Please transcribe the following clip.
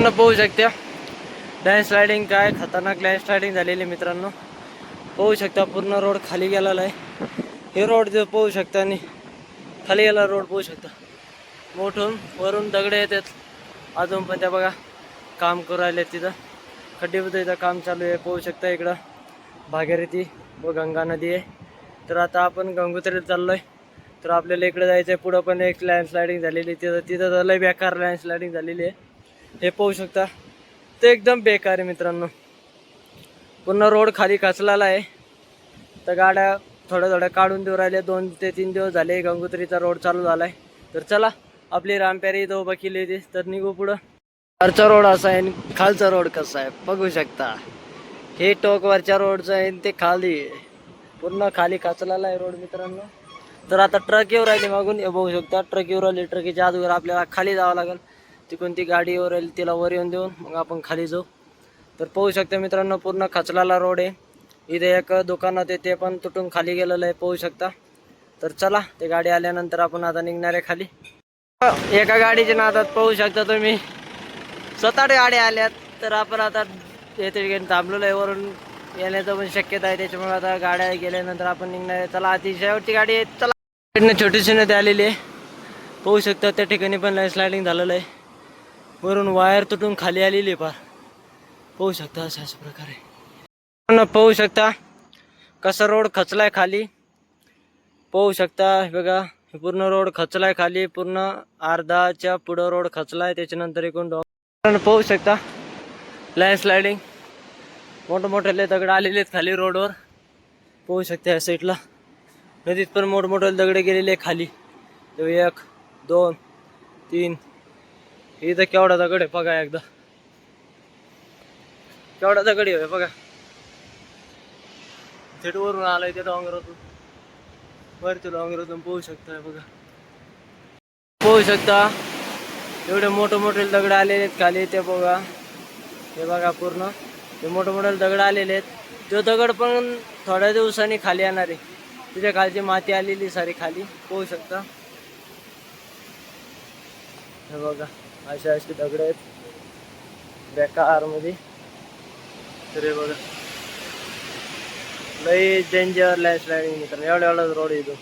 मित्रांनो पाहू शकता. लँड स्लायडिंग काय? खतरनाक लँड स्लायडिंग झालेली मित्रांनो. पाहू शकता पूर्ण रोड खाली गेलेला आहे. हे रोड जो पाहू शकता आणि खाली गेला रोड पाहू शकता. मोठून वरून दगडे येतात. अजून पण त्या बघा काम करू राहिले तिथं. खड्डीबद्दल काम चालू आहे. पाहू शकता इकडं भागीरथी व गंगा नदी आहे. तर आता आपण गंगोत्रीला चाललो आहे तर आपल्याला इकडे जायचं आहे पुढं पण एक लँडस्लायडिंग झालेली तिथं तिथं तर लय बेकार लँडस्लायडिंग झालेली आहे. हे पाहू शकता. ते एकदम बेकार आहे मित्रांनो. पूर्ण रोड खाली कचलाला आहे. तर गाड्या थोड्या थोड्या काढून देऊ राहिल्या दोन ते तीन दिवस झाले गंगोत्रीचा रोड चालू झाला आहे तर चला आपली रामप्यारी इथं उभा केली होती. तर निघू पुढं. वरचा रोड असा आहे आणि खालचा रोड कसा आहे? बघू शकता. हे टोक वरच्या रोडचं आहे आणि ते खाली आहे. पूर्ण खाली कचलाला आहे रोड मित्रांनो. तर आता ट्रक येऊ राहिली मागून. हे बघू शकता ट्रक येऊ राहिली. ट्रकीच्या अगोदर आपल्याला खाली जावं लागेल. ती कोणती गाडीवर येईल तिला वर येऊन देऊन मग आपण खाली जाऊ. तर पाहू शकता मित्रांनो पूर्ण खचलाला रोड आहे. इथे एक दुकानात येते ते पण तुटून खाली गेलेलं आहे पाहू शकता. तर चला ते गाडी आल्यानंतर आपण आता निघणार आहे खाली. एका गाडीच्या नादात पाहू शकता तुम्ही. स्वतः गाड्या आल्यात तर आपण आता येथे ठिकाणी थांबलेलो आहे. वरून येण्याचं पण शक्यता आहे त्याच्यामुळे आता गाड्या गेल्यानंतर आपण निघणार आहे. चला आधी शेवटची गाडी आहे. चला. छोटीशी नदी आलेली आहे. पाहू शकता त्या ठिकाणी पण स्लायडिंग झालेलं आहे. वरून वायर तुटून खाली आलेली आहे फार पाहू शकता अशा अशा प्रकारे पाहू शकता कसा रोड खचलाय खाली. पाहू शकता बघा पूर्ण रोड खचलाय खाली पूर्ण अर्धाच्या पुढं रोड खचलाय त्याच्यानंतर एकूण डॉक्टर पाहू शकता लँडस्लायडिंग मोठमोठ्याले मोठमोठे दगड आलेले आहेत खाली रोडवर. पाहू शकता या साईडला नदीत पण मोठमोठे दगडे गेलेले खाली. एक दोन तीन इथं केवढा दगड आहे बघा एकदा. केवढा दगड आहे बघा. थेट वरून आलाय ते डोंगरातून. वरच्या डोंगरातून पोहू शकता बघा. पोहू शकता. एवढे मोठे मोठे दगड आलेले आहेत खाली ते बघा. हे बघा पूर्ण. ते मोठे मोठे दगड आलेले आहेत. तो दगड पण थोड्या दिवसांनी खाली येणार आहे. तिच्या खालची माती आलेली सारी खाली. पोहू शकता. हे बघा. अशा अशी दगड आहेत. बेकारमध्ये. तर हे बघा. लई डेंजर लँडस्लायडिंग मित्रांनो. एवढा एवढा रोड येतो